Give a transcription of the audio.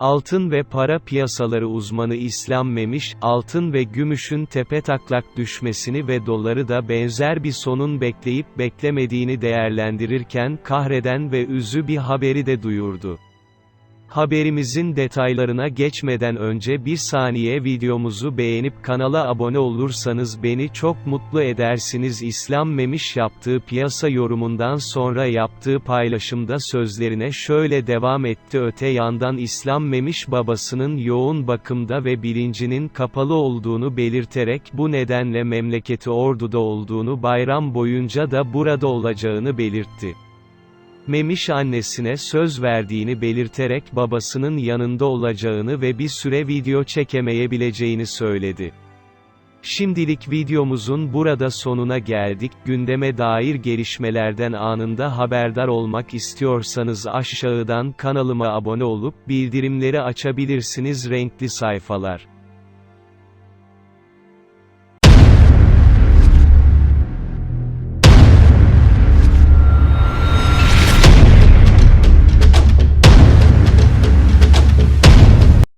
Altın ve para piyasaları uzmanı İslam Memiş, altın ve gümüşün tepetaklak düşmesini ve doları da benzer bir sonun bekleyip beklemediğini değerlendirirken kahreden ve üzü bir haberi de duyurdu. Haberimizin detaylarına geçmeden önce bir saniye videomuzu beğenip kanala abone olursanız beni çok mutlu edersiniz. İslam Memiş yaptığı piyasa yorumundan sonra yaptığı paylaşımda sözlerine şöyle devam etti. Öte yandan İslam Memiş babasının yoğun bakımda ve bilincinin kapalı olduğunu belirterek bu nedenle memleketi Ordu'da olduğunu bayram boyunca da burada olacağını belirtti. Memiş annesine söz verdiğini belirterek babasının yanında olacağını ve bir süre video çekemeyebileceğini söyledi. Şimdilik videomuzun burada sonuna geldik. Gündeme dair gelişmelerden anında haberdar olmak istiyorsanız aşağıdan kanalıma abone olup bildirimleri açabilirsiniz renkli sayfalar.